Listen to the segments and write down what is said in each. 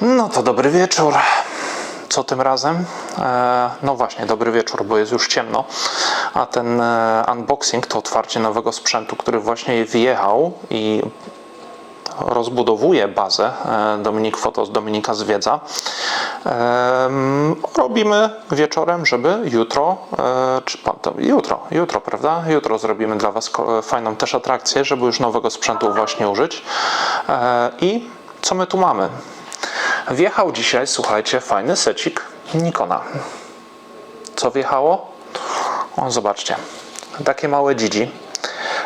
No to dobry wieczór. Co tym razem? E, no właśnie, dobry wieczór, bo jest już ciemno. A ten e, unboxing to otwarcie nowego sprzętu, który właśnie wjechał i rozbudowuje bazę e, Dominik Fotos, Dominika Zwiedza. Robimy wieczorem, żeby jutro, czy pan jutro, jutro, prawda? Jutro zrobimy dla Was fajną też atrakcję, żeby już nowego sprzętu właśnie użyć. I co my tu mamy? Wjechał dzisiaj, słuchajcie, fajny secik Nikona. Co wjechało? O, zobaczcie. Takie małe dzidzi.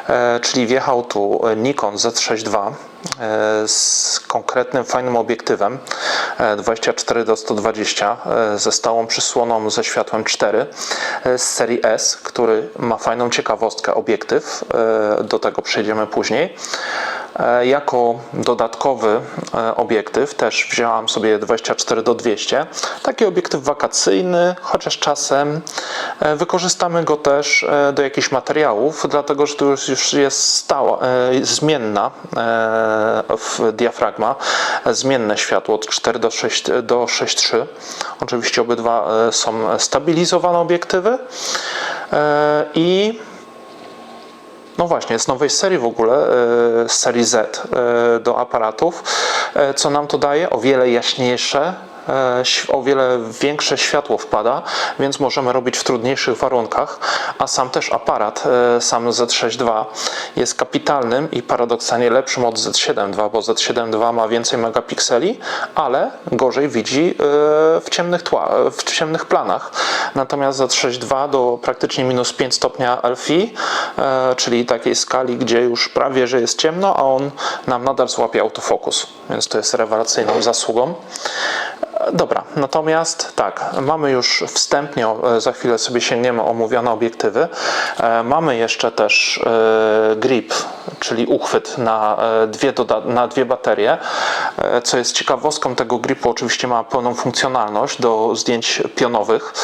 E, czyli wjechał tu Nikon Z6 II e, z konkretnym fajnym obiektywem e, 24 do 120 e, ze stałą przysłoną ze światłem 4 e, z serii S, który ma fajną ciekawostkę obiektyw. e, Do tego przejdziemy później. E, Jako dodatkowy e, obiektyw też wziąłem sobie 24 do 200. Taki obiektyw wakacyjny, chociaż czasem e, wykorzystamy go też do jakichś materiałów, dlatego że tu już jest stała, zmienna diafragma, zmienne światło od 4 do 6 do 6,3. Oczywiście obydwa są stabilizowane obiektywy i no właśnie, z nowej serii w ogóle, e, z serii Z e, do aparatów, e, co nam to daje? O wiele jaśniejsze, e, o wiele większe światło wpada, więc możemy robić w trudniejszych warunkach, a sam też aparat, e, sam Z6 II jest kapitalnym i paradoksalnie lepszym od Z7 II, bo Z7 II ma więcej megapikseli, ale gorzej widzi e, w ciemnych, tła, w ciemnych planach. Natomiast Z6 II do praktycznie minus 5 stopnia LFI, e, czyli takiej skali, gdzie już prawie, że jest ciemno, a on nam nadal złapie autofokus, więc to jest rewelacyjną zasługą. Dobra, natomiast tak, mamy już wstępnie, e, za chwilę sobie sięgniemy omówione obiektywy. E, Mamy jeszcze też e, grip, czyli uchwyt na dwie, na dwie baterie. Co jest ciekawostką tego gripu, oczywiście ma pełną funkcjonalność do zdjęć pionowych,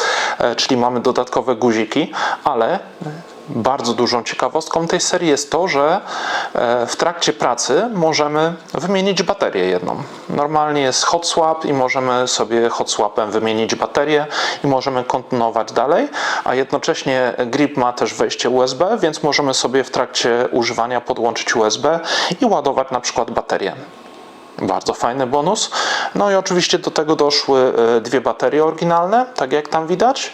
czyli mamy dodatkowe guziki, ale bardzo dużą ciekawostką tej serii jest to, że e, w trakcie pracy możemy wymienić baterię jedną. Normalnie jest hot swap i możemy sobie hot swapem wymienić baterię i możemy kontynuować dalej, a jednocześnie grip ma też wejście USB, więc możemy sobie w trakcie używania podłączyć USB i ładować na przykład baterię. Bardzo fajny bonus. No i oczywiście do tego doszły e, dwie baterie oryginalne, tak jak tam widać.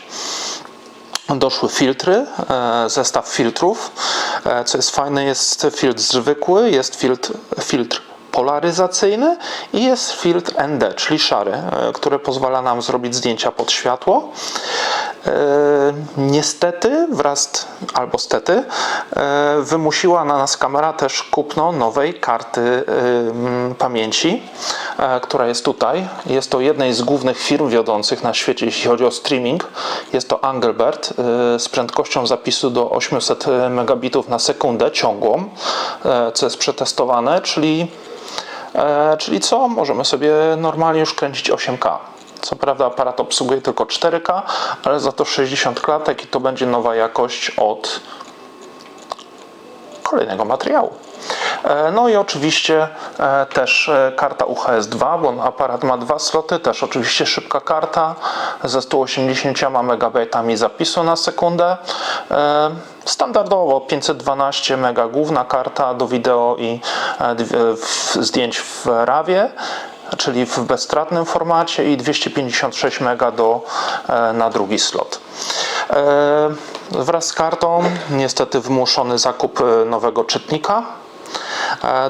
Doszły filtry, e, zestaw filtrów. E, Co jest fajne, jest filtr zwykły, jest filtr, filtr polaryzacyjny i jest filtr ND, czyli szary, e, który pozwala nam zrobić zdjęcia pod światło. E, Niestety, wraz albo stety, e, wymusiła na nas kamera też kupno nowej karty em, pamięci, e, która jest tutaj. Jest to jednej z głównych firm wiodących na świecie, jeśli chodzi o streaming. Jest to Angelbert e, z prędkością zapisu do 800 megabitów na sekundę ciągłą, e, co jest przetestowane, czyli E, czyli co? Możemy sobie normalnie już kręcić 8K. Co prawda aparat obsługuje tylko 4K, ale za to 60 klatek i to będzie nowa jakość od kolejnego materiału. E, No i oczywiście e, też e, karta UHS-2, bo aparat ma dwa sloty, też oczywiście szybka karta ze 180 MB zapisu na sekundę. Standardowo 512 MB główna karta do wideo i zdjęć w RAWie czyli w bezstratnym formacie i 256 MB do, e, na drugi slot. E, Wraz z kartą niestety wymuszony zakup e, nowego czytnika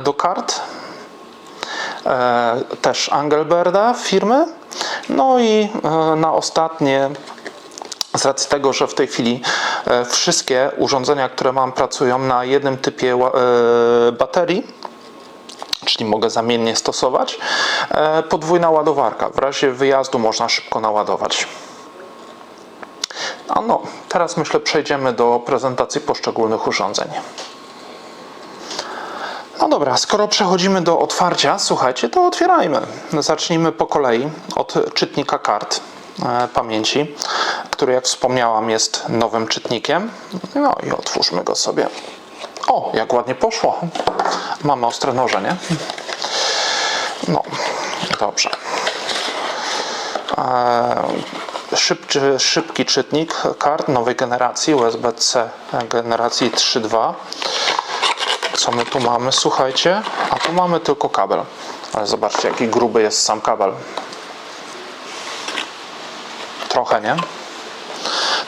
do kart. Też Angelberda firmy. No i na ostatnie z racji tego, że w tej chwili wszystkie urządzenia, które mam, pracują na jednym typie baterii, czyli mogę zamiennie stosować. E, Podwójna ładowarka. W razie wyjazdu można szybko naładować. A no, teraz myślę przejdziemy do prezentacji poszczególnych urządzeń. No dobra, skoro przechodzimy do otwarcia, słuchajcie, to otwierajmy. Zacznijmy po kolei od czytnika kart e, pamięci, który jak wspomniałam jest nowym czytnikiem. No i otwórzmy go sobie. O, jak ładnie poszło. Mamy ostre noże, nie? No, dobrze. e, szybczy, szybki czytnik kart nowej generacji USB-C generacji 3.2. Co my tu mamy? Słuchajcie, a tu mamy tylko kabel. Ale zobaczcie, jaki gruby jest sam kabel. Trochę, nie?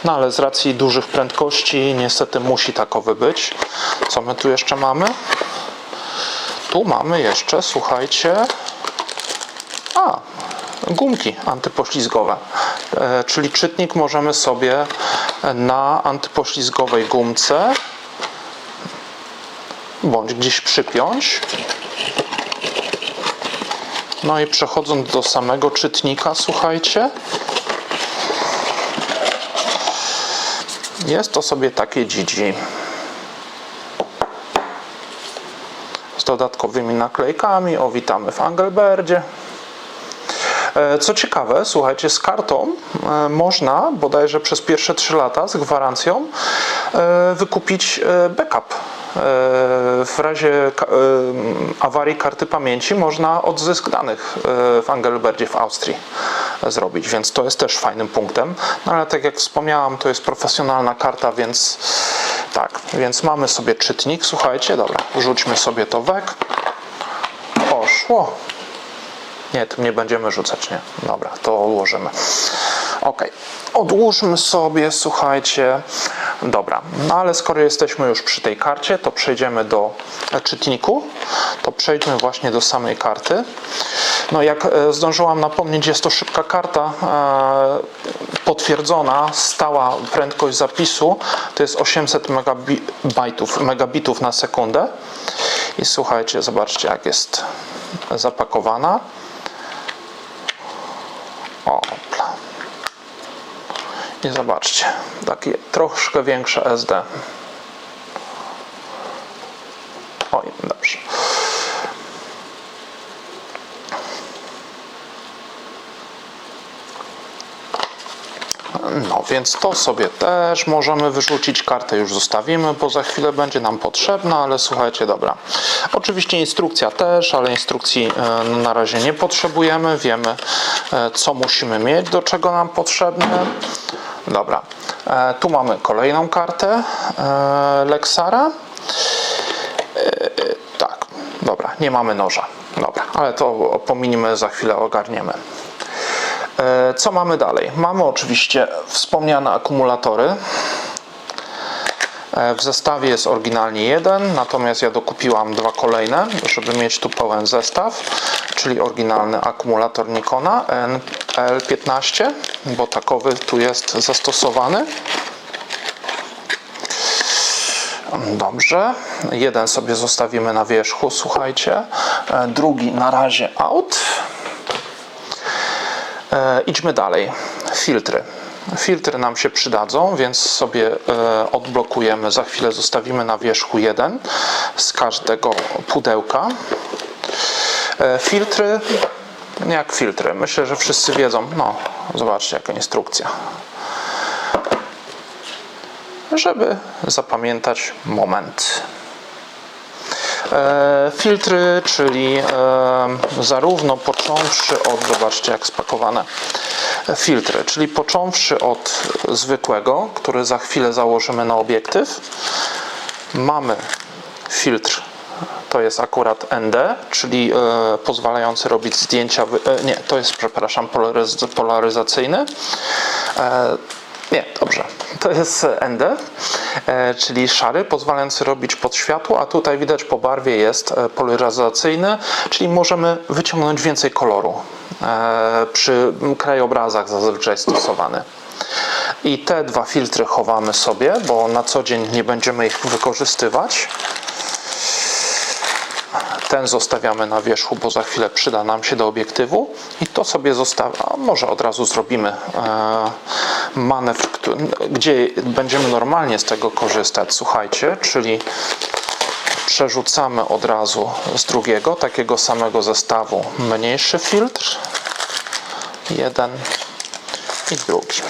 No ale z racji dużych prędkości niestety musi takowy być. Co my tu jeszcze mamy? Tu mamy jeszcze, słuchajcie, a, gumki antypoślizgowe. E, czyli czytnik możemy sobie na antypoślizgowej gumce bądź gdzieś przypiąć. No i przechodząc do samego czytnika, słuchajcie, jest to sobie takie GG. Dodatkowymi naklejkami. O, witamy w Angelberdzie. E, Co ciekawe, słuchajcie, z kartą e, można bodajże przez pierwsze 3 lata z gwarancją e, wykupić backup. W razie awarii karty pamięci można odzysk danych w Angelberdzie w Austrii zrobić, więc to jest też fajnym punktem. No ale tak jak wspomniałam, to jest profesjonalna karta, więc tak, więc mamy sobie czytnik. Słuchajcie, dobra, rzućmy sobie to wek. Poszło. Nie, tym nie będziemy rzucać, nie. Dobra, to odłożymy. Ok, odłóżmy sobie, słuchajcie. Dobra, no ale skoro jesteśmy już przy tej karcie, to przejdziemy do czytniku. To przejdźmy właśnie do samej karty. No jak e, zdążyłam napomnieć, jest to szybka karta e, potwierdzona, stała prędkość zapisu to jest 800 megabitów, megabitów na sekundę. I słuchajcie, zobaczcie jak jest zapakowana. I zobaczcie, takie troszkę większe SD. Oj, dobrze. No więc to sobie też możemy wyrzucić. Kartę już zostawimy, bo za chwilę będzie nam potrzebna, ale słuchajcie, dobra. Oczywiście instrukcja też, ale instrukcji e, na razie nie potrzebujemy. Wiemy, e, co musimy mieć, do czego nam potrzebne. Dobra, e, tu mamy kolejną kartę Lexara. Tak, dobra, nie mamy noża. Dobra, ale to pominimy, za chwilę ogarniemy. E, Co mamy dalej? Mamy oczywiście wspomniane akumulatory. E, W zestawie jest oryginalnie jeden, natomiast ja dokupiłam dwa kolejne, żeby mieć tu pełen zestaw, czyli oryginalny akumulator Nikona NL15, bo takowy tu jest zastosowany. Dobrze, jeden sobie zostawimy na wierzchu, słuchajcie, E, drugi na razie out. E, idźmy dalej. Filtry. Filtry nam się przydadzą, więc sobie e, odblokujemy. Za chwilę zostawimy na wierzchu jeden z każdego pudełka. E, filtry, jak filtry? Myślę, że wszyscy wiedzą. No, zobaczcie, jaka instrukcja. Żeby zapamiętać moment. E, filtry, czyli e, zarówno począwszy od, zobaczcie jak spakowane, filtry, czyli począwszy od zwykłego, który za chwilę założymy na obiektyw, mamy filtr, to jest akurat ND, czyli e, pozwalający robić zdjęcia, nie, to jest, przepraszam, polaryz- polaryzacyjny, nie, dobrze. To jest ND, e, czyli szary, pozwalający robić pod światło, a tutaj widać po barwie jest e, polaryzacyjny, czyli możemy wyciągnąć więcej koloru. E, Przy krajobrazach zazwyczaj stosowany. I te dwa filtry chowamy sobie, bo na co dzień nie będziemy ich wykorzystywać. Ten zostawiamy na wierzchu, bo za chwilę przyda nam się do obiektywu. I to sobie zostawiamy. A może od razu zrobimy e, manewr, gdzie będziemy normalnie z tego korzystać. Słuchajcie, czyli przerzucamy od razu z drugiego, takiego samego zestawu, mniejszy filtr. Jeden i drugi.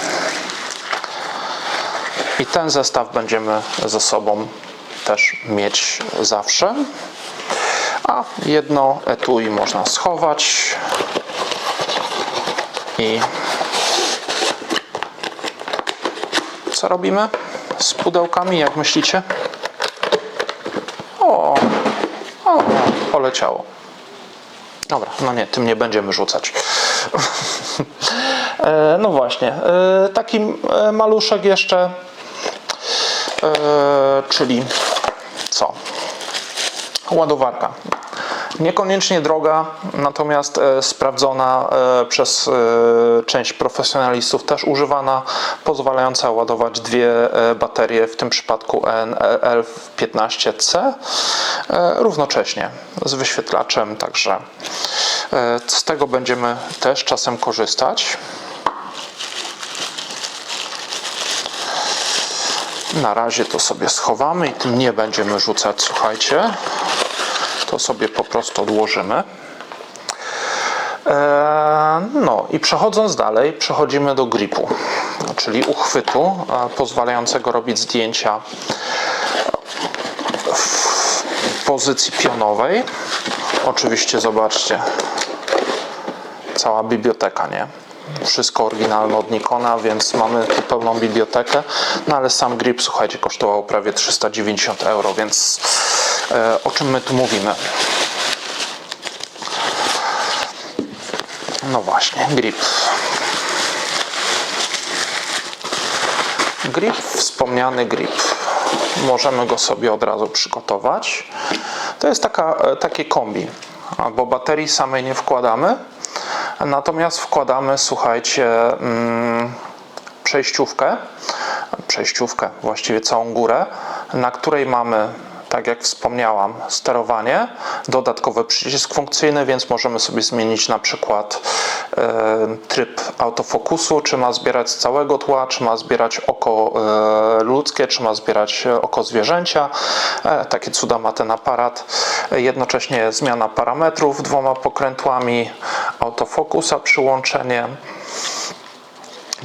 I ten zestaw będziemy ze sobą też mieć zawsze. A jedno etui można schować i Co robimy z pudełkami, jak myślicie? O, o, poleciało. Dobra, no nie, tym nie będziemy rzucać. E, no właśnie, e, taki e, maluszek jeszcze, czyli co? Ładowarka. Niekoniecznie droga, natomiast e, sprawdzona e, przez e, część profesjonalistów, też używana, pozwalająca ładować dwie baterie, w tym przypadku NL15C, e, równocześnie z wyświetlaczem, także z tego będziemy też czasem korzystać. Na razie to sobie schowamy i tym nie będziemy rzucać, słuchajcie. To sobie po prostu odłożymy. Eee, No i przechodząc dalej, przechodzimy do gripu, czyli uchwytu e, pozwalającego robić zdjęcia w pozycji pionowej. Oczywiście zobaczcie, cała biblioteka, nie? Wszystko oryginalne od Nikona, więc mamy tu pełną bibliotekę. No ale sam grip, słuchajcie, kosztował prawie 390 euro, więc e, o czym my tu mówimy? No właśnie, grip. Grip, wspomniany grip. Możemy go sobie od razu przygotować. To jest taka, e, takie kombi, bo baterii samej nie wkładamy, natomiast wkładamy, słuchajcie, mm, przejściówkę, przejściówkę, właściwie całą górę, na której mamy tak jak wspomniałam, sterowanie, dodatkowy przycisk funkcyjny, więc możemy sobie zmienić na przykład e, tryb autofokusu, czy ma zbierać z całego tła, czy ma zbierać oko e, ludzkie, czy ma zbierać e, oko zwierzęcia. Takie cuda ma ten aparat. Jednocześnie zmiana parametrów dwoma pokrętłami, autofokusa, przyłączenie.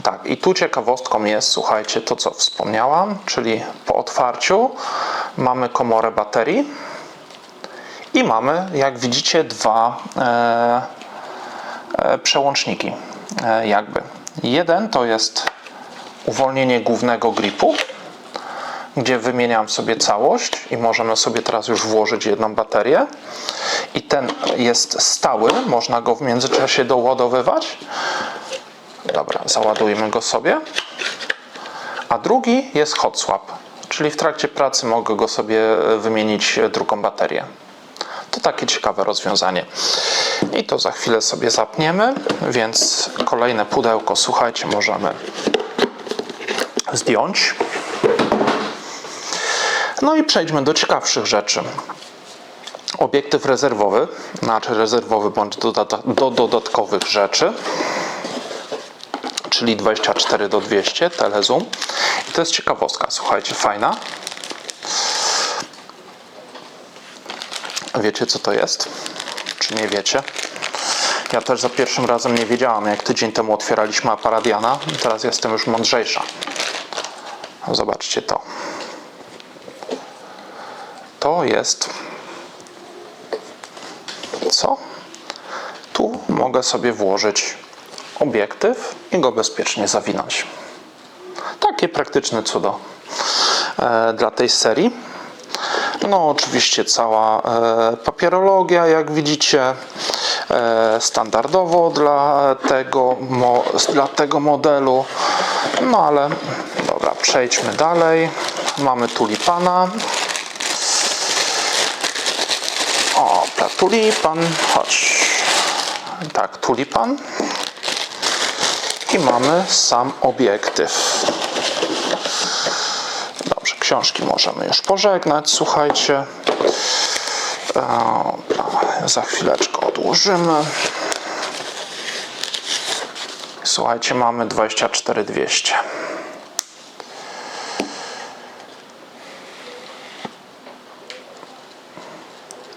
Tak, i tu ciekawostką jest, słuchajcie, to co wspomniałam, czyli po otwarciu mamy komorę baterii i mamy, jak widzicie, dwa e, e, przełączniki, e, jakby. Jeden to jest uwolnienie głównego gripu, gdzie wymieniam sobie całość i możemy sobie teraz już włożyć jedną baterię. I ten jest stały, można go w międzyczasie doładowywać. Dobra, załadujmy go sobie. A drugi jest hot swap, czyli w trakcie pracy mogę go sobie e, wymienić e, drugą baterię. To takie ciekawe rozwiązanie. I to za chwilę sobie zapniemy, więc kolejne pudełko, słuchajcie, możemy zdjąć. No i przejdźmy do ciekawszych rzeczy. Obiektyw rezerwowy, znaczy rezerwowy bądź do, do dodatkowych rzeczy czyli 24 do 200 telezoom. I to jest ciekawostka, słuchajcie, fajna. Wiecie co to jest? Czy nie wiecie? Ja też za pierwszym razem nie wiedziałam, jak tydzień temu otwieraliśmy aparat Jana. Teraz jestem już mądrzejsza. Zobaczcie to. To jest co? Tu mogę sobie włożyć obiektyw i go bezpiecznie zawinąć. Takie praktyczne cudo e, dla tej serii. No oczywiście cała e, papierologia, jak widzicie, e, standardowo dla tego, dla tego modelu. No ale dobra, przejdźmy dalej. Mamy tulipana. O, tulipan, chodź. Tak, tulipan i mamy sam obiektyw. Dobrze, książki możemy już pożegnać, słuchajcie. E, za chwileczkę odłożymy. Słuchajcie, mamy 24200.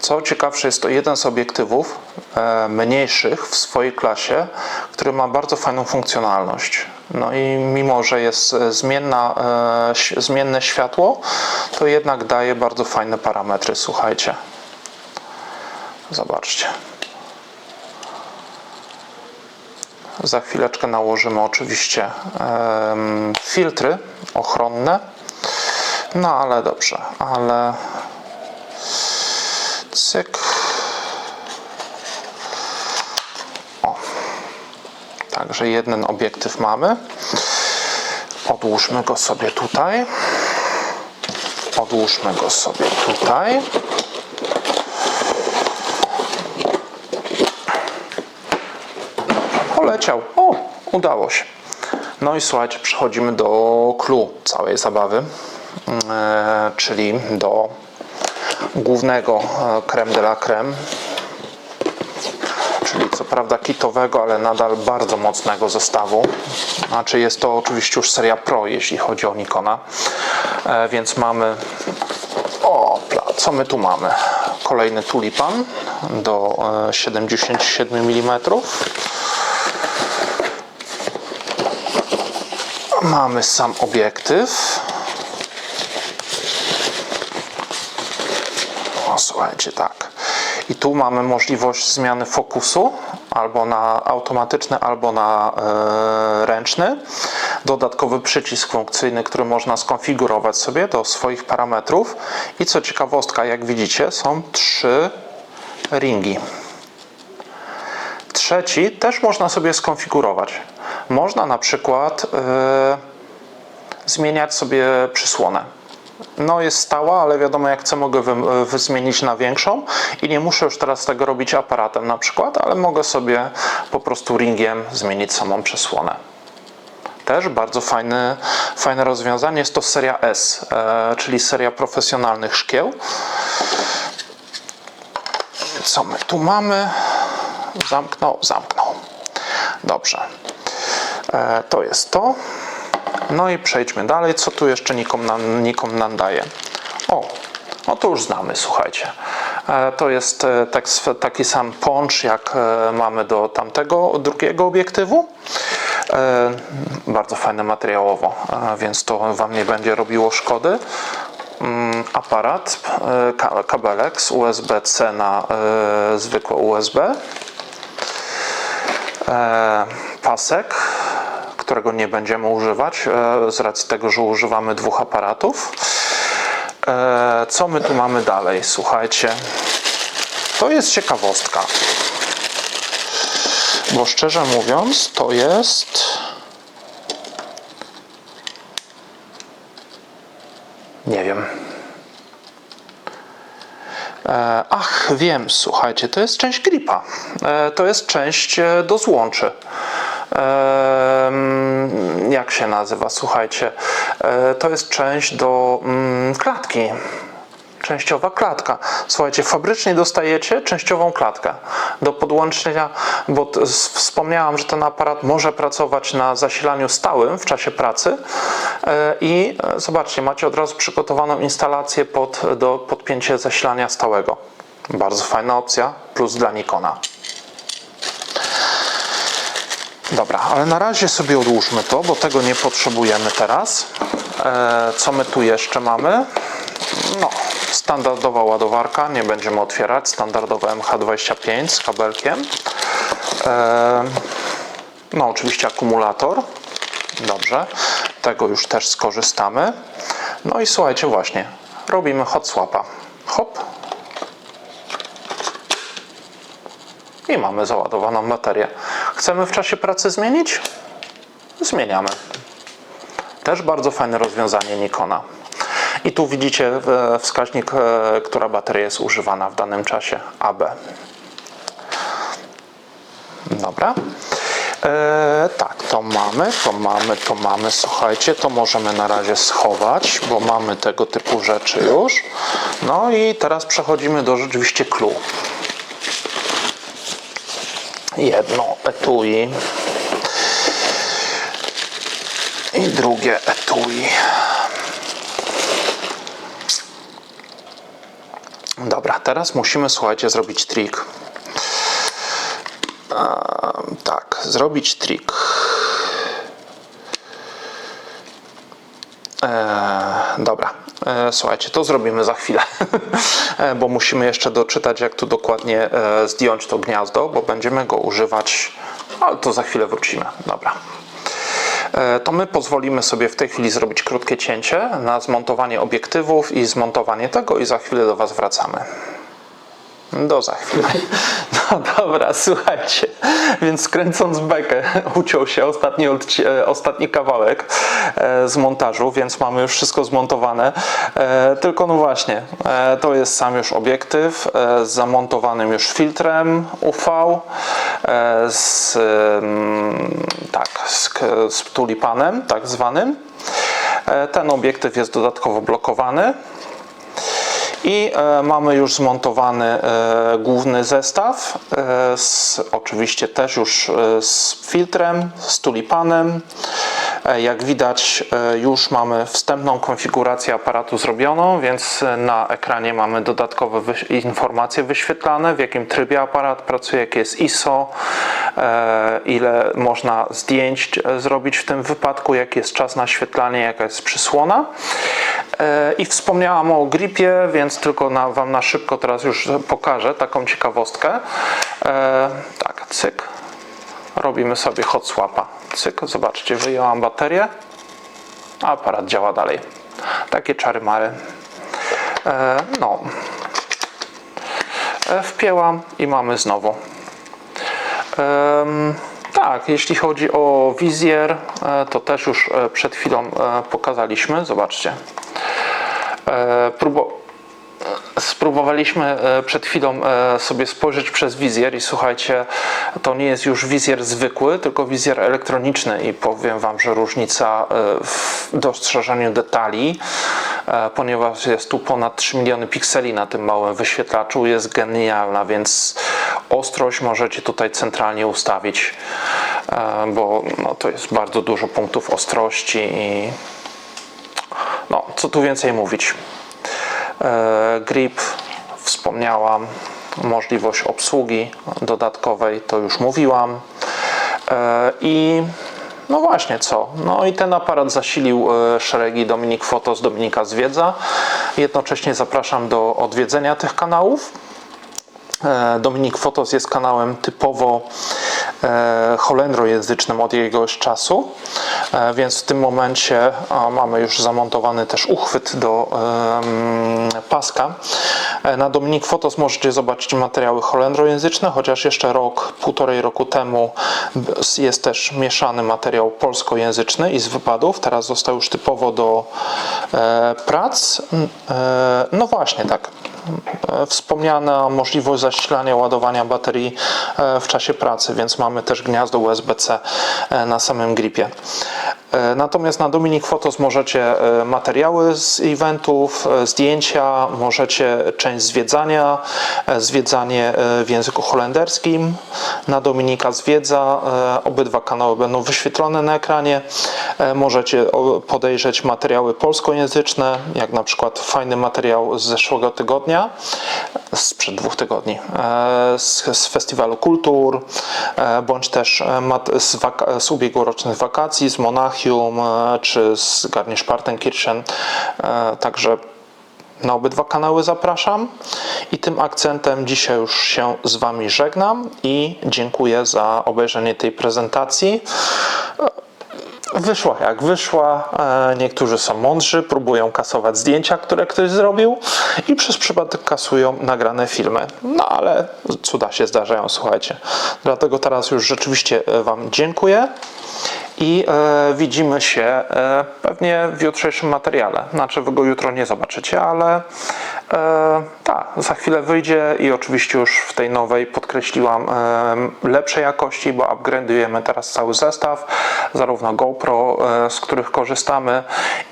Co ciekawsze, jest to jeden z obiektywów e, mniejszych w swojej klasie, który ma bardzo fajną funkcjonalność. No i mimo, że jest e, zmienna, e, zmienne światło, to jednak daje bardzo fajne parametry. Słuchajcie. Zobaczcie. Za chwileczkę nałożymy oczywiście filtry ochronne. No ale dobrze, ale cyk. O. Także jeden obiektyw mamy. Odłóżmy go sobie tutaj. Odłóżmy go sobie tutaj. Poleciał. O, udało się. No i słuchajcie, przechodzimy do clue całej zabawy, e, czyli do głównego e, creme de la creme, czyli co prawda kitowego, ale nadal bardzo mocnego zestawu. Znaczy jest to oczywiście już seria Pro, jeśli chodzi o Nikona, e, więc mamy o, co my tu mamy? Kolejny tulipan do e, 77 mm. Mamy sam obiektyw. Słuchajcie, tak. I tu mamy możliwość zmiany fokusu albo na automatyczny, albo na e, ręczny. Dodatkowy przycisk funkcyjny, który można skonfigurować sobie do swoich parametrów. I co ciekawostka, jak widzicie, są trzy ringi. Trzeci też można sobie skonfigurować. Można na przykład e, zmieniać sobie przysłonę. No jest stała, ale wiadomo jak chcę mogę wy, zmienić na większą i nie muszę już teraz tego robić aparatem na przykład, ale mogę sobie po prostu ringiem zmienić samą przysłonę. Też bardzo fajne, fajne rozwiązanie. Jest to seria S, e, czyli seria profesjonalnych szkieł. Co my tu mamy? Zamknął, zamknął. Dobrze. E, to jest to. No i przejdźmy dalej. Co tu jeszcze Nikon nam, nam daje? O, no to już znamy, słuchajcie. E, To jest e, tak, taki sam poncz, jak e, mamy do tamtego drugiego obiektywu. Bardzo fajne materiałowo, więc to Wam nie będzie robiło szkody. Mm, Aparat, ka- kabelek z USB-C na zwykłe USB. Pasek, którego nie będziemy używać e, z racji tego, że używamy dwóch aparatów. E, Co my tu mamy dalej? Słuchajcie, to jest ciekawostka. Bo szczerze mówiąc, to jest. Nie wiem. E, Ach, wiem, słuchajcie, to jest część gripa. To jest część do złączy. Jak się nazywa? Słuchajcie, e, to jest część do mm, klatki. Częściowa klatka. Słuchajcie, fabrycznie dostajecie częściową klatkę do podłączenia, bo wspomniałam, że ten aparat może pracować na zasilaniu stałym w czasie pracy e, i e, zobaczcie, macie od razu przygotowaną instalację pod, do podpięcia zasilania stałego. Bardzo fajna opcja, plus dla Nikona. Dobra, ale na razie sobie odłóżmy to, bo tego nie potrzebujemy teraz. E, co my tu jeszcze mamy? No, standardowa ładowarka, nie będziemy otwierać. Standardowe MH25 z kabelkiem. E, no, oczywiście akumulator. Dobrze, tego już też skorzystamy. No i słuchajcie, właśnie, robimy hot swapa. Hop. I mamy załadowaną baterię. Chcemy w czasie pracy zmienić? Zmieniamy. Też bardzo fajne rozwiązanie Nikona. I tu widzicie e, wskaźnik, e, która bateria jest używana w danym czasie AB. Dobra. E, tak, to mamy, to mamy, to mamy. Słuchajcie, to możemy na razie schować, bo mamy tego typu rzeczy już. No i teraz przechodzimy do rzeczywiście clue. Jedno etui i drugie etui. Dobra, teraz musimy, słuchajcie, zrobić trik. Tak, zrobić trik. Eee, dobra, słuchajcie, to zrobimy za chwilę, E, bo musimy jeszcze doczytać, jak tu dokładnie e, zdjąć to gniazdo, bo będziemy go używać ale to za chwilę wrócimy. Dobra. E, To my pozwolimy sobie w tej chwili zrobić krótkie cięcie na zmontowanie obiektywów i zmontowanie tego i za chwilę do Was wracamy. Do za chwilę. No dobra, słuchajcie. Więc kręcąc bekę uciął się ostatni, e, ostatni kawałek e, z montażu, więc mamy już wszystko zmontowane. E, Tylko no właśnie, to jest sam już obiektyw z zamontowanym już filtrem UV, z, em, tak, z, z tulipanem tak zwanym. Ten obiektyw jest dodatkowo blokowany. I e, mamy już zmontowany e, główny zestaw, e, z, oczywiście też już z filtrem, z tulipanem. Jak widać, już mamy wstępną konfigurację aparatu zrobioną, więc na ekranie mamy dodatkowe informacje wyświetlane, w jakim trybie aparat pracuje, jakie jest ISO, ile można zdjęć zrobić w tym wypadku, jaki jest czas naświetlania, jaka jest przysłona. E, I wspomniałam o gripie, więc tylko na, Wam na szybko teraz już pokażę taką ciekawostkę. E, tak, cyk. Robimy sobie hot swapa. Cyk, zobaczcie, wyjęłam baterię, aparat działa dalej. Takie czary mary. E, no. Wpięłam i mamy znowu. Tak, jeśli chodzi o wizjer, to też już przed chwilą pokazaliśmy. Zobaczcie. E, Próbo spróbowaliśmy e, przed chwilą e, sobie spojrzeć przez wizjer i słuchajcie, to nie jest już wizjer zwykły, tylko wizjer elektroniczny i powiem Wam, że różnica w dostrzeżeniu detali, ponieważ jest tu ponad 3 miliony pikseli na tym małym wyświetlaczu, jest genialna, więc ostrość możecie tutaj centralnie ustawić, bo no, to jest bardzo dużo punktów ostrości i no, co tu więcej mówić. E, grip wspomniałam, możliwość obsługi dodatkowej, to już mówiłam. E, I no właśnie co? No i ten aparat zasilił e, szeregi Dominik Fotos, Dominika Zwiedza. Jednocześnie zapraszam do odwiedzenia tych kanałów. Dominik Fotos jest kanałem typowo holendrojęzycznym od jakiegoś czasu, e, więc w tym momencie mamy już zamontowany też uchwyt do paska. E, Na Dominik Fotos możecie zobaczyć materiały holendrojęzyczne, chociaż jeszcze rok, półtorej roku temu jest też mieszany materiał polskojęzyczny i z wypadów. Teraz został już typowo do e, prac. E, no właśnie, tak. E, Wspomniana możliwość zasilania, ładowania baterii e, w czasie pracy, więc mamy też gniazdo USB-C e, na samym gripie. E, Natomiast na Dominik Fotos możecie e, materiały z eventów, e, zdjęcia, możecie część zwiedzania, zwiedzanie w języku holenderskim. Na Dominika Zwiedza obydwa kanały będą wyświetlone na ekranie. Możecie podejrzeć materiały polskojęzyczne, jak na przykład fajny materiał z zeszłego tygodnia, sprzed dwóch tygodni, e, z, Festiwalu Kultur, e, bądź też e, z, z ubiegłorocznych wakacji, z Monachium, czy z Garmisch-Partenkirchen. Także na obydwa kanały zapraszam i tym akcentem dzisiaj już się z Wami żegnam i dziękuję za obejrzenie tej prezentacji. Wyszła jak wyszła. E, Niektórzy są mądrzy, próbują kasować zdjęcia, które ktoś zrobił i przez przypadek kasują nagrane filmy. No ale cuda się zdarzają, słuchajcie. Dlatego teraz już rzeczywiście e, Wam dziękuję i e, widzimy się e, pewnie w jutrzejszym materiale. Znaczy, wy go jutro nie zobaczycie, ale e, tak, za chwilę wyjdzie i oczywiście już w tej nowej podkreśliłam e, lepszej jakości, bo upgrade'ujemy teraz cały zestaw, zarówno GoPro, e, z których korzystamy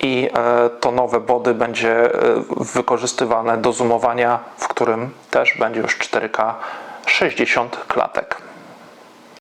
i e, to nowe body będzie e, wykorzystywane do zoomowania, w którym też będzie już 4K 60 klatek.